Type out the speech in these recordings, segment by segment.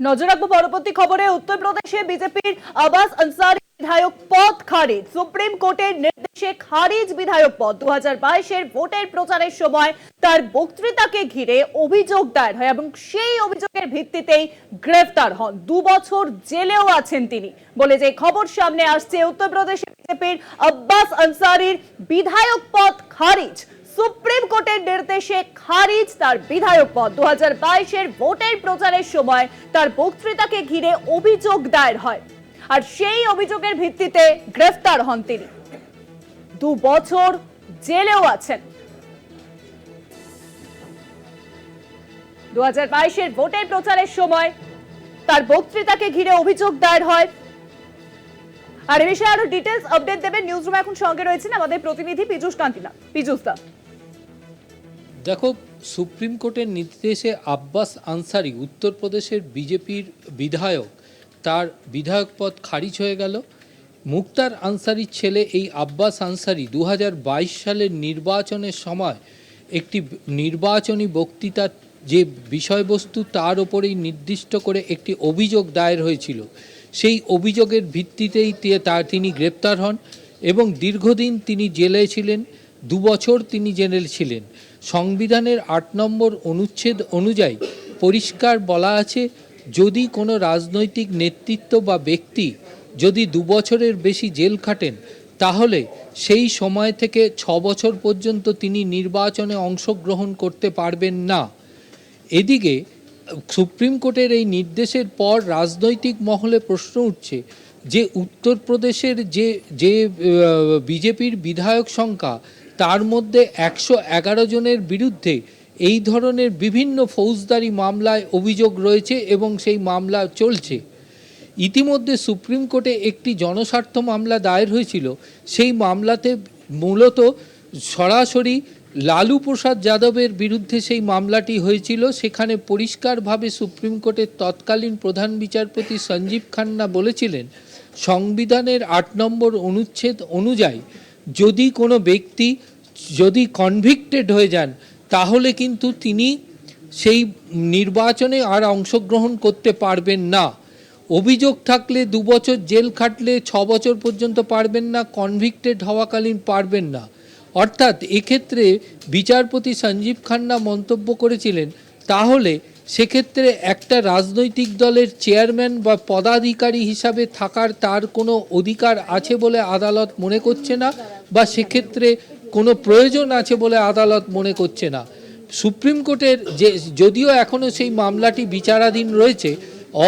নজর রাখব পরবর্তী খবরে। উত্তরপ্রদেশে বিজেপির আবাস আনসারি বিধায়ক পদ খারিজ। সুপ্রিম কোর্টের নির্দেশে খারিজ বিধায়ক পদ। দু হাজার ভোটের প্রচারের সময় তার বক্তৃতাকে ঘিরে অভিযোগ দায়ের হয় এবং সেই অভিযোগের ভিত্তিতেই গ্রেফতার হন। দু বছর জেলেও আছেন তিনি বলে যে খবর সামনে আসছে। উত্তরপ্রদেশে বিজেপির আব্বাস আনসারির বিধায়ক পদ খারিজ। সুপ্রিম কোর্টের নির্দেশে খারিজ তার বিধায়ক পদ। দু হাজার ভোটের প্রচারের সময় তার বক্তৃতাকে ঘিরে অভিযোগ দায়ের হয়। আর সেই অভিযোগের ভিত্তিতে গ্রেফতার হন তিনি। দু বছর জেলেও আছেন। দু হাজার ভোটের প্রচারের সময় তার বক্তৃতাকে ঘিরে অভিযোগ দায়ের হয়। আর এ বিষয়ে আরও ডিটেলস আপডেট দেবেন। নিউজ রুমে এখন সঙ্গে রয়েছেন আমাদের প্রতিনিধি পীযুষ কান্তিলা পীযুষ দা। দেখো, সুপ্রিম কোর্টের নির্দেশে আব্বাস আনসারি উত্তরপ্রদেশের বিজেপির বিধায়ক, তার বিধায়ক পদ খারিজ হয়ে গেল। মুক্তার আনসারির ছেলে এই আব্বাস আনসারি দু হাজার বাইশ সালের নির্বাচনের সময় একটি নির্বাচনী বক্তৃতার যে বিষয়বস্তু তার ওপরেই নির্দিষ্ট করে একটি অভিযোগ দায়ের হয়েছিল। সেই অভিযোগের ভিত্তিতেই তি- তা, তিনি গ্রেপ্তার হন এবং দীর্ঘদিন তিনি জেলে ছিলেন দু বছর তিনি জেলে ছিলেন। সংবিধানের আট নম্বর অনুচ্ছেদ অনুযায়ী পরিষ্কার বলা আছে, যদি কোনো রাজনৈতিক নেতৃত্ব বা ব্যক্তি যদি দু বছরের বেশি জেল খাটেন, তাহলে সেই সময় থেকে ছ বছর পর্যন্ত তিনি নির্বাচনে অংশগ্রহণ করতে পারবেন না। এদিকে, সুপ্রিম কোর্টের এই নির্দেশের পর রাজনৈতিক মহলে প্রশ্ন উঠছে যে, উত্তরপ্রদেশের যে যে বিজেপির বিধায়ক সংখ্যা তার মধ্যে একশো এগারো জনের বিরুদ্ধে এই ধরনের বিভিন্ন ফৌজদারি মামলায় অভিযোগ রয়েছে এবং সেই মামলা চলছে। ইতিমধ্যে সুপ্রিম কোর্টে একটি জনস্বার্থ মামলা দায়ের হয়েছিল। সেই মামলাতে মূলত সরাসরি লালু প্রসাদ যাদবের বিরুদ্ধে সেই মামলাটি হয়েছিল। সেখানে পরিষ্কারভাবে সুপ্রিম কোর্টের তৎকালীন প্রধান বিচারপতি সঞ্জীব খান্না বলেছিলেন, সংবিধানের আট নম্বর অনুচ্ছেদ অনুযায়ী যদি কোনো ব্যক্তি যদি কনভিক্টেড হয়ে যান, তাহলে কিন্তু তিনি সেই নির্বাচনে আর অংশগ্রহণ করতে পারবেন না। অভিযোগ থাকলে দু বছর জেল খাটলে ছ বছর পর্যন্ত পারবেন না কনভিক্টেড হওয়াকালীন পারবেন না। অর্থাৎ এক্ষেত্রে বিচারপতি সঞ্জীব খান্না মন্তব্য করেছিলেন, তাহলে সেক্ষেত্রে একটা রাজনৈতিক দলের চেয়ারম্যান বা পদাধিকারী হিসাবে থাকার তার কোনো অধিকার আছে বলে আদালত মনে করছে না? বা সেক্ষেত্রে কোনো প্রয়োজন আছে বলে আদালত মনে করছে না? সুপ্রিম কোর্টের যে, যদিও এখনও সেই মামলাটি বিচারাধীন রয়েছে,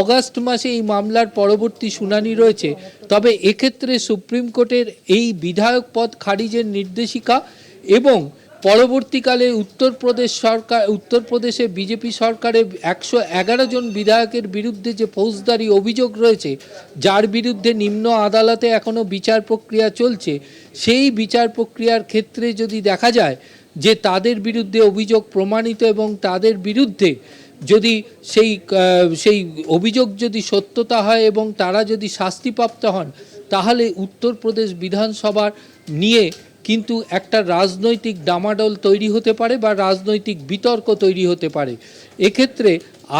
অগাস্ট মাসে এই মামলার পরবর্তী শুনানি রয়েছে, তবে এক্ষেত্রে সুপ্রিম কোর্টের এই বিধায়ক পদ খারিজের নির্দেশিকা এবং পরবর্তীকালে উত্তরপ্রদেশ সরকার, উত্তরপ্রদেশে বিজেপি সরকারের একশো এগারো জন বিধায়কের বিরুদ্ধে যে ফৌজদারি অভিযোগ রয়েছে, যার বিরুদ্ধে নিম্ন আদালতে এখনও বিচার প্রক্রিয়া চলছে, সেই বিচার প্রক্রিয়ার ক্ষেত্রে যদি দেখা যায় যে তাদের বিরুদ্ধে অভিযোগ প্রমাণিত এবং তাদের বিরুদ্ধে যদি সেই সেই অভিযোগ যদি সত্যতা হয় এবং তারা যদি শাস্তিপ্রাপ্ত হন, তাহলে উত্তরপ্রদেশ বিধানসভার নিয়ে কিন্তু একটা রাজনৈতিক ডামাডোল তৈরি হতে পারে বা রাজনৈতিক বিতর্ক তৈরি হতে পারে। এক্ষেত্রে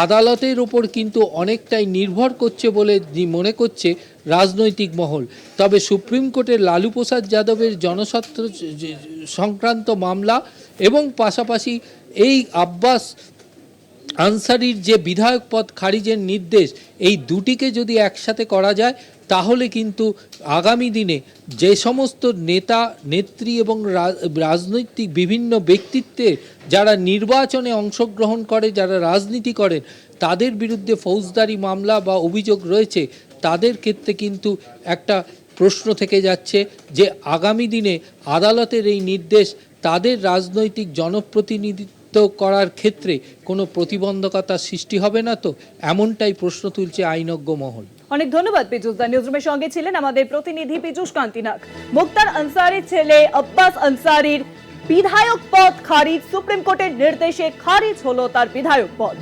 আদালতের ওপর কিন্তু অনেকটাই নির্ভর করছে বলে মনে করছে রাজনৈতিক মহল। তবে সুপ্রিম কোর্টের লালু প্রসাদ যাদবের জনস্বার্থ সংক্রান্ত মামলা এবং পাশাপাশি এই আব্বাস আনসারির যে বিধায়ক পদ খারিজের নির্দেশ, এই দুটিকে যদি একসাথে করা যায় তাহলে কিন্তু আগামী দিনে যে সমস্ত নেতা, নেত্রী এবং রাজনৈতিক বিভিন্ন ব্যক্তিত্বের যারা নির্বাচনে অংশগ্রহণ করে, যারা রাজনীতি করেন, তাদের বিরুদ্ধে ফৌজদারি মামলা বা অভিযোগ রয়েছে, তাদের ক্ষেত্রে কিন্তু একটা প্রশ্ন থেকে যাচ্ছে যে আগামী দিনে আদালতের এই নির্দেশ তাদের রাজনৈতিক জনপ্রতিনিধিত্ব করার ক্ষেত্রে কোনো প্রতিবন্ধকতা সৃষ্টি হবে না তো? এমনটাই প্রশ্ন তুলছে আইনজ্ঞ মহল। অনেক ধন্যবাদ পীযুষ দা। নিউজরুমের সঙ্গে ছিলেন আমাদের প্রতিনিধি পীযুষ কান্তিনাক মুক্তার আনসারির ছেলে আব্বাস আনসারির বিধায়ক পদ খারিজ। সুপ্রিম কোর্টের নির্দেশে খারিজ হলো তার বিধায়ক পদ।